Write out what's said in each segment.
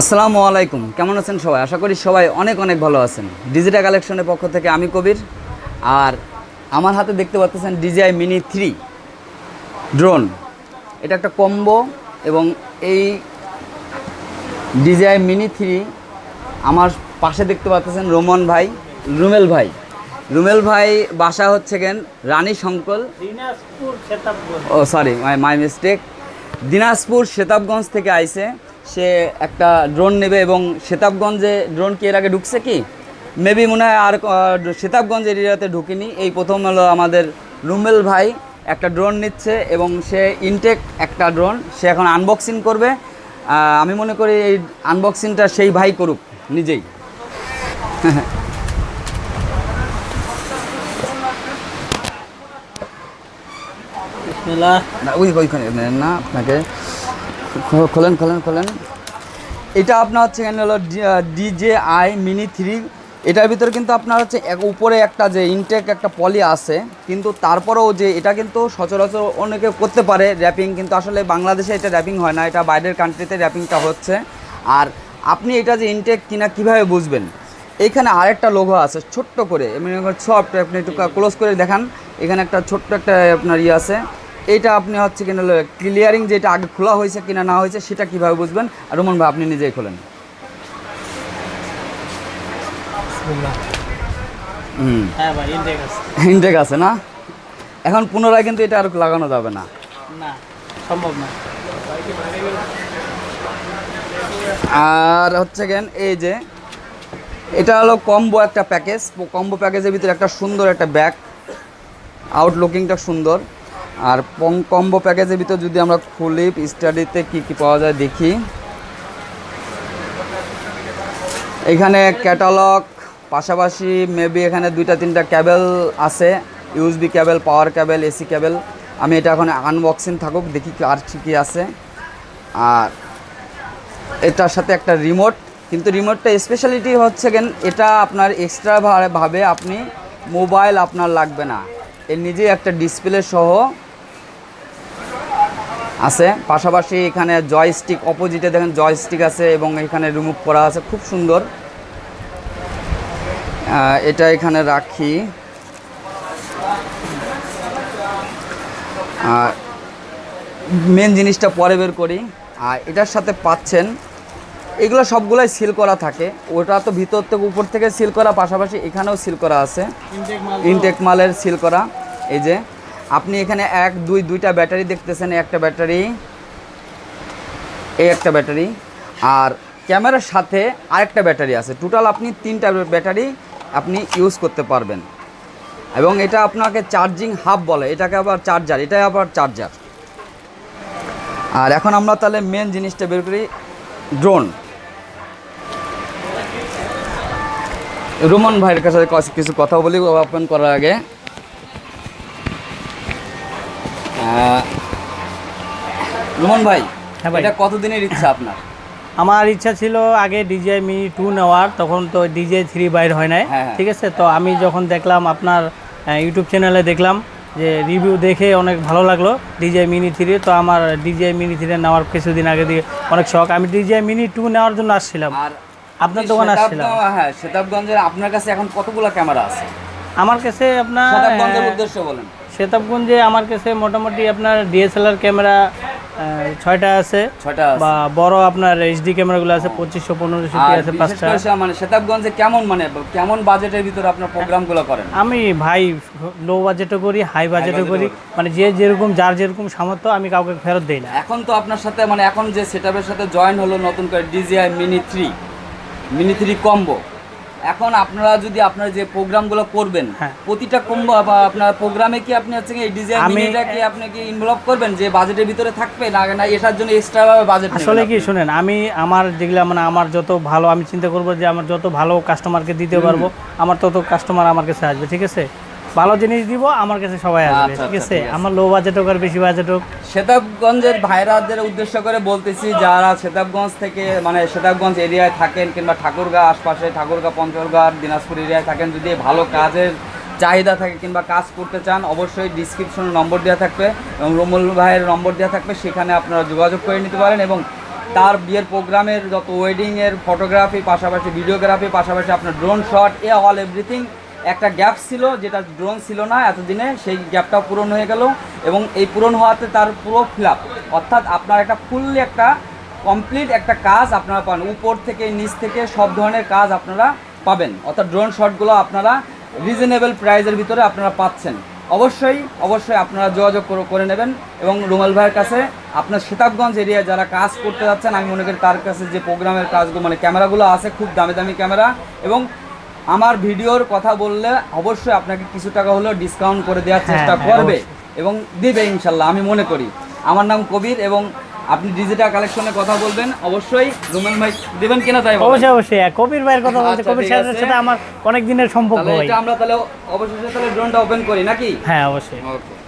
আসসালামু আলাইকুম। কেমন আছেন সবাই? আশা করি সবাই অনেক অনেক ভালো আছেন। ডিজিটাল কালেকশনের পক্ষ থেকে আমি কবির। আর আমার হাতে দেখতে পাচ্ছেন ডিজিআই মিনি থ্রি ড্রোন। এটা একটা কম্বো এবং এই ডিজিআই মিনি থ্রি আমার পাশে দেখতে পাচ্ছেন রোমন ভাই রুমেল ভাই। রুমেল ভাই বাসা হচ্ছে কেন? রানী শঙ্কল ও sorry my my mistake Dinajpur Setabganj থেকে আইছে। সে একটা ড্রোন নেবে এবং সেতাবগঞ্জে ড্রোন কি এর আগে ঢুকছে কি? মেবি মনে হয় আর সেতাবগঞ্জ এরিয়াতে ঢুকিনি। এই প্রথম হলো আমাদের রুমেল ভাই একটা ড্রোন নিচ্ছে এবং সে ইনটেক একটা ড্রোন সে এখন আনবক্সিং করবে। আমি মনে করি এই আনবক্সিংটা সেই ভাই করুক নিজেই। বিসমিল্লাহ। না ওই ওইখানে না আপনাকে। খোলেন খোলেন খোলেন। এটা আপনার হচ্ছে এখানে হলো ডিজে আই মিনি থ্রি। এটার ভিতরে কিন্তু আপনার হচ্ছে উপরে একটা যে ইনটেক একটা পলি আছে, কিন্তু তারপরেও যে এটা কিন্তু সচরাচর অনেকে করতে পারে র্যাপিং কিন্তু আসলে বাংলাদেশে এটা র্যাপিং হয় না, এটা বাইরের কান্ট্রিতে র্যাপিংটা হচ্ছে। আর আপনি এটা যে ইনটেক কিনা কীভাবে বুঝবেন? এইখানে আরেকটা লোগো আছে, ছোট্ট করে এমনি সফট আপনি একটু ক্লোজ করে দেখান। এখানে একটা ছোট্ট একটা আপনার ইয়ে আছে। এইটা আপনি হচ্ছে কিনা ক্লিয়ারিং যেটা আগে খোলা হয়েছে কিনা না হয়েছে সেটা কীভাবে বুঝবেন? আর রোমন ভাই আপনি নিজেই খোলেন। হ্যাঁ ইনটেক আছে। না? এখন পুনরায় কিন্তু এটা আর লাগানো যাবে না। না সম্ভব না। আর হচ্ছে কেন এই যে এটা হলো কম্বো একটা প্যাকেজ কম্বো প্যাকেজের ভিতরে একটা সুন্দর একটা ব্যাগ আউটলুকিংটা সুন্দর। আর কম্বো প্যাকেজের ভিতরে যদি আমরা খুলি স্টাডিতে কি কি পাওয়া যায় দেখি। এখানে ক্যাটালগ পাশাপাশি মেবি এখানে দুইটা, তিনটা ক্যাবেল আছে USB cable power cable AC cable আমি এটা এখন আনবক্সিং থাকুক, দেখি আর কী আছে। আর এটার সাথে একটা রিমোট কিন্তু রিমোটটা স্পেশালিটি হচ্ছে কেন এটা আপনার এক্সট্রা ভাবে আপনি মোবাইল আপনার লাগবে না। এর নিজেই একটা ডিসপ্লে সহ আছে। পাশাপাশি এখানে জয়স্টিক অপোজিটে দেখেন জয়স্টিক আছে এবং এখানে রিমুভ করা আছে খুব সুন্দর। এটা এখানে রাখি। আর মেন জিনিসটা পরে বের করি। আর এটার সাথে পাচ্ছেন এগুলো সবগুলোই সিল করা থাকে। ওটা তো ভিতর থেকে উপর থেকে সিল করা পাশাপাশি এখানেও সিল করা আছে। ইনটেক মালের সিল করা এই যে। আপনি এখানে এক, দুই, দুইটা ব্যাটারি দেখতেছেন একটা ব্যাটারি, এই একটা ব্যাটারি, আর ক্যামেরার সাথে আরেকটা ব্যাটারি আছে। টোটাল আপনি তিনটা ব্যাটারি আপনি ইউজ করতে পারবেন। এবং এটা আপনাকে চার্জিং হাব বলে, এটাকে আবার চার্জার এটাই আবার চার্জার আর এখন আমরা তাহলে মেন জিনিসটা বের করি ড্রোন রোমান ভাইয়ের কাছে কিছু কথা বলি ওপেন করার আগে। রোমান ভাই হ্যাঁ ভাই। এটা কতদিনের ইচ্ছা আপনার আমার ইচ্ছা ছিল আগে ডিজে মিনি টু নেওয়ার তখন তো ডিজে থ্রি বাইর হয় নাই হ্যাঁ, হ্যাঁ। ঠিক আছে তো আমি যখন দেখলাম আপনার ইউটিউব চ্যানেলে দেখলাম যে রিভিউ দেখে অনেক ভালো লাগল ডিজে মিনি থ্রি তো আমার ডিজে মিনি থ্রি নেওয়ার কিছুদিন আগে দিয়ে অনেক শখ আমি ডিজে মিনি টু নেওয়ার জন্য আসছিলাম আর আপনার আপনি দোকানে আসছিলাম। হ্যাঁ সেতাবগঞ্জের আপনার কাছে এখন কতগুলো ক্যামেরা আছে আমার কাছে আপনার উদ্দেশ্য বলেন সেতাবগঞ্জে আমার কাছে মোটামুটি আপনার ডিএসএলআর ক্যামেরা ছয়টা আছে। ছয়টা বা বড় আপনার এইচডি ক্যামেরাগুলো আছে পঁচিশশো পনেরোশো আছে পাঁচটা। মানে সেতাবগঞ্জে কেমন মানে কেমন বাজেটের ভিতরে আপনার প্রোগ্রামগুলো করেন? আমি ভাই লো বাজেটও করি হাই বাজেটও বাজেটও করি। মানে যে যেরকম যার যেরকম সামর্থ্য আমি কাউকে ফেরত দিই না। এখন তো আপনার সাথে মানে এখন যে সেটআপের সাথে জয়েন হলো নতুন করে DJI mini three mini three combo এখন আপনারা যদি আপনার যে প্রোগ্রামগুলো করবেন হ্যাঁ। প্রতিটা কম্বো বা আপনার প্রোগ্রামে কি আপনি হচ্ছে এই ডিজাইনটা মিনিটা কি আপনি কি ইনভলভ করবেন? যে বাজেটের ভিতরে থাকবে না না এটার জন্য এক্সট্রা ভাবে বাজেট আসলে কি শুনেন আমি আমার যেগুলো মানে আমার যত ভালো আমি চিন্তা করব যে আমার যত ভালো কাস্টমারকে দিতে পারব আমার তত কাস্টমার আমার কাছে আসবে ঠিক আছে? ভালো জিনিস দিব আমার কাছে সবাই আসবে আচ্ছা, ঠিক আচ্ছা, আছে? আমার লো বাজেট হোক আর বেশি বাজেট হোক। সেতাবগঞ্জের ভাইরাদের উদ্দেশ্য করে বলতেছি যারা সেতাবগঞ্জ থেকে মানে সেতাবগঞ্জ এরিয়ায় থাকেন কিংবা ঠাকুরগাঁ আশপাশে ঠাকুরগাঁ পঞ্চগড় দিনাজপুর এরিয়ায় থাকেন যদি ভালো কাজের চাহিদা থাকে কিংবা কাজ করতে চান অবশ্যই ডিসক্রিপশনে নম্বর দেওয়া থাকবে এবং রমুল ভাইয়ের নম্বর দেওয়া থাকবে সেখানে আপনারা যোগাযোগ করে নিতে পারেন এবং তার বিয়ের প্রোগ্রামের যত ওয়েডিংয়ের ফটোগ্রাফি পাশাপাশি ভিডিওগ্রাফি পাশাপাশি আপনার ড্রোন শট এ অল এভরিথিং একটা গ্যাপ ছিল, যেটা ড্রোন ছিল না এতদিনে, সেই গ্যাপটাও পূরণ হয়ে গেল এবং এই পূরণ হওয়াতে তার পুরো ফিল অর্থাৎ আপনার একটা ফুললি একটা কমপ্লিট একটা কাজ আপনারা পান। উপর থেকে, নিচ থেকে সব ধরনের কাজ আপনারা পাবেন। অর্থাৎ ড্রোন শটগুলো আপনারা রিজনেবল প্রাইজের ভিতরে আপনারা পাচ্ছেন। অবশ্যই অবশ্যই আপনারা যোগাযোগ করে- নেবেন এবং রুমাল ভাইয়ের কাছে, আপনার শীতাবগঞ্জ এরিয়া যারা কাজ করতে যাচ্ছেন, আমি মনে করি তার কাছে যে প্রোগ্রামের কাজগুলো মানে ক্যামেরাগুলো আছে, খুব দামি দামি ক্যামেরা এবং আমার ভিডিওর কথা বললে অবশ্যই আপনাকে কিছু টাকা হলেও ডিসকাউন্ট করে দেওয়ার হ্যাঁ, চেষ্টা হ্যাঁ, করবে এবং দিবে ইনশাল্লাহ আমি মনে করি। আমার নাম কবির এবং আপনি ডিজিটাল কালেকশনের কথা বলবেন অবশ্যই রুমেন ভাই দেবেন কিনা তাই অবশ্যই অবশ্যই হ্যাঁ, কবির ভাইয়ের কথা বলতে আচ্ছা, কবির ঠিক সাহেবের সাথে আমার অনেক দিনের সম্পর্ক ভাই আমরা তাহলে অবশ্যই তাহলে ড্রোনটা ওপেন করি নাকি? হ্যাঁ অবশ্যই। ওকে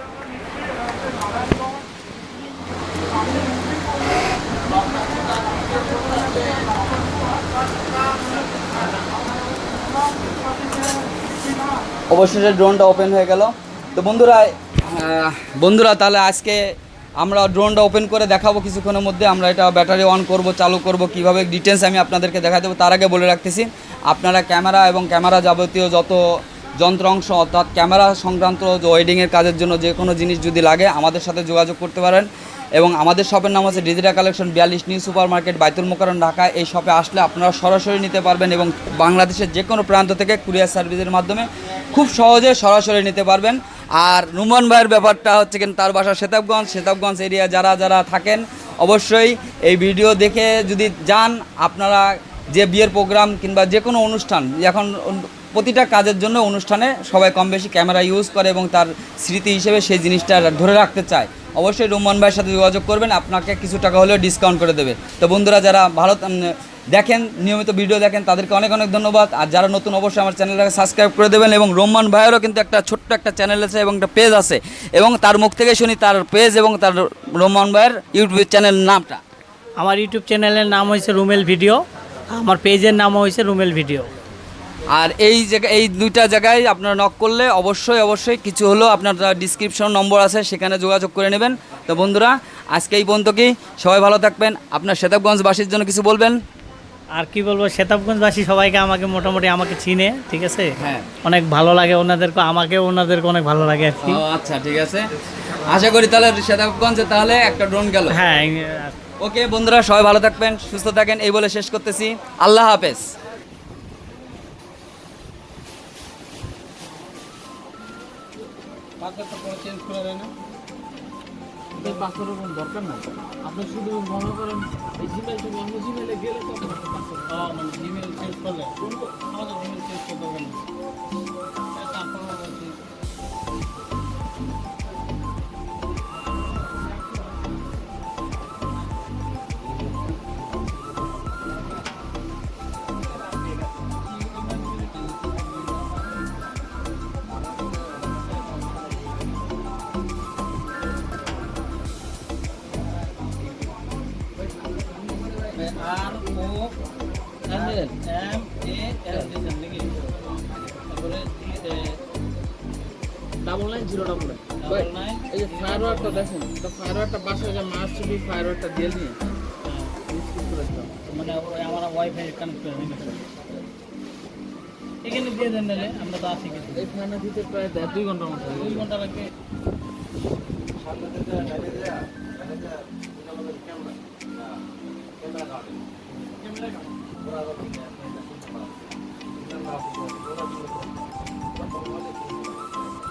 অবশেষে ড্রোনটা ওপেন হয়ে গেল। তো বন্ধুরা বন্ধুরা, তাহলে আজকে আমরা ড্রোনটা ওপেন করে দেখাবো কিছুক্ষণের মধ্যে। আমরা এটা ব্যাটারি অন করব, চালু করব, কীভাবে ডিটেলস আমি আপনাদেরকে দেখা দেবো, তার আগে বলে রাখতেছি, আপনারা ক্যামেরা এবং ক্যামেরা যাবতীয় যত যন্ত্রাংশ, অর্থাৎ ক্যামেরা সংক্রান্ত ওয়েডিংয়ের কাজের জন্য যে কোনো জিনিস যদি লাগে, আমাদের সাথে যোগাযোগ করতে পারেন। এবং আমাদের শপের নাম হচ্ছে ডিজিটাল কালেকশন বিয়াল্লিশ new super market Baitul Mukarram Dhaka. এই শপে আসলে আপনারা সরাসরি নিতে পারবেন এবং বাংলাদেশের যে কোনো প্রান্ত থেকে কুরিয়ার সার্ভিসের মাধ্যমে খুব সহজে সরাসরি নিতে পারবেন। আর রুমান ভাইয়ের ব্যাপারটা হচ্ছে কিন্তু তার বাসা সেতাবগঞ্জ। সেতাবগঞ্জ এরিয়া যারা যারা থাকেন অবশ্যই এই ভিডিও দেখে যদি যান আপনারা যে বিয়ের প্রোগ্রাম কিংবা যে কোনো অনুষ্ঠান এখন প্রতিটা কাজের জন্য অনুষ্ঠানে সবাই কম বেশি ক্যামেরা ইউজ করে এবং তার স্মৃতি হিসেবে সেই জিনিসটা ধরে রাখতে চায়। অবশ্যই রুমান ভাইয়ের সাথে যোগাযোগ করবেন আপনাকে কিছু টাকা হলেও ডিসকাউন্ট করে দেবে। তো বন্ধুরা যারা উম, দেখেন নিয়মিত ভিডিও দেখেন তাদেরকে অনেক অনেক ধন্যবাদ। আর যারা নতুন অবশ্যই আমার চ্যানেলটাকে সাবস্ক্রাইব করে দেবেন এবং রোমান ভাইয়েরও কিন্তু একটা ছোট্ট একটা চ্যানেল আছে এবং একটা পেজ আছে। এবং তার মুখ থেকে শুনি তার পেজ এবং তার রোমান ভাইয়ের ইউটিউব চ্যানেল নামটা। আমার ইউটিউব চ্যানেলের নাম হয়েছে রুমেল ভিডিও। আমার পেজের নাম হয়েছে রুমেল ভিডিও। আর এই জায়গা এই দুইটা জায়গায় আপনারা নক করলে অবশ্যই অবশ্যই কিছু হলেও আপনার ডিসক্রিপশন নম্বর আছে সেখানে যোগাযোগ করে নেবেন। তো বন্ধুরা আজকে এই পর্যন্ত কি? সবাই ভালো থাকবেন। আপনার শেতাবগঞ্জবাসীর জন্য কিছু বলবেন? আর কি বলব শেতাবগঞ্জবাসী সবাইকে আমাকে মোটামুটি আমাকে চিনে ঠিক আছে? হ্যাঁ। অনেক ভালো লাগে ওনাদেরকে আমাকে ওনাদেরকে অনেক ভালো লাগে আর কি। ও আচ্ছা ঠিক আছে। আশা করি তাহলে শেতাবগঞ্জে তাহলে একটা ড্রোন গেল। হ্যাঁ ওকে বন্ধুরা সবাই ভালো থাকবেন সুস্থ থাকেন এই বলে শেষ করতেছি। আল্লাহ হাফেজ। দরকার না আপনি শুধু মনে করেন এই জিমেল তুমি অন্য জিমেলে গেলে তো মানে জিমেল চেঞ্জ করলে আমাদের Gmail zero double double nine এই যে ফায়ারওয়ার্কটা দেখেন তো ফায়ারওয়ার্কটা বাসায় যে মাস ছবি ফায়ারওয়ার্কটা দিয়ে নিয়ে। মানে আমার ওয়াইফাই কানেক্ট করে এখানে দিয়ে দেন নাহলে আমরা তো আছি কিছু এই ফ্যানের দিতে প্রায় দেড় দুই ঘণ্টার মতো হয়ে দুই। ঘণ্টা লাগবে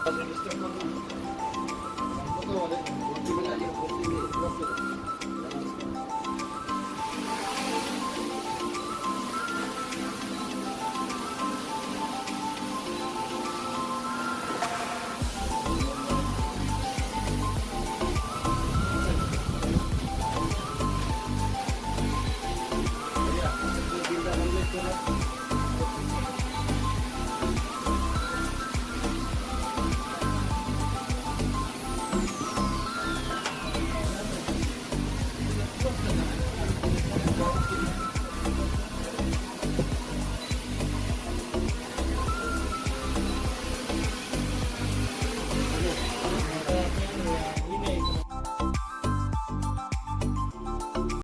এই